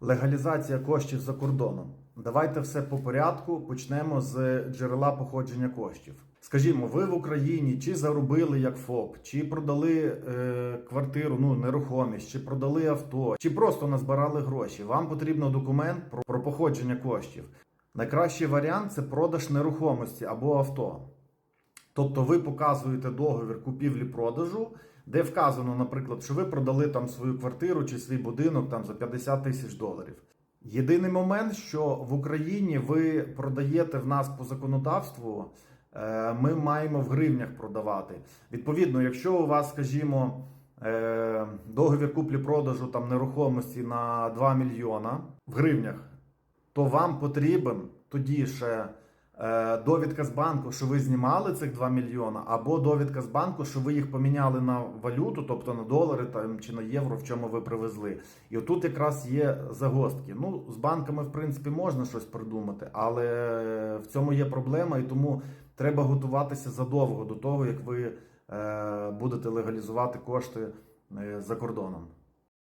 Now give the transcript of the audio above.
Легалізація коштів за кордоном. Давайте все по порядку. Почнемо з джерела походження коштів. Скажімо, ви в Україні чи заробили як ФОП, чи продали е, квартиру, ну нерухомість, чи продали авто, чи просто назбирали гроші. Вам потрібен документ про, про походження коштів. Найкращий варіант це продаж нерухомості або авто. Тобто ви показуєте договір купівлі-продажу, де вказано, наприклад, що ви продали там свою квартиру чи свій будинок там за 50 тисяч доларів. Єдиний момент, що в Україні ви продаєте в нас по законодавству, е, ми маємо в гривнях продавати. Відповідно, якщо у вас, скажімо, е, договір куплі-продажу там нерухомості на 2 мільйона в гривнях, то вам потрібен тоді ще довідка з банку, що ви знімали цих 2 мільйона, або довідка з банку, що ви їх поміняли на валюту, тобто на долари там, чи на євро, в чому ви привезли. І отут якраз є загостки. Ну, з банками, в принципі, можна щось придумати, але в цьому є проблема, і тому треба готуватися задовго до того, як ви е, будете легалізувати кошти е, за кордоном.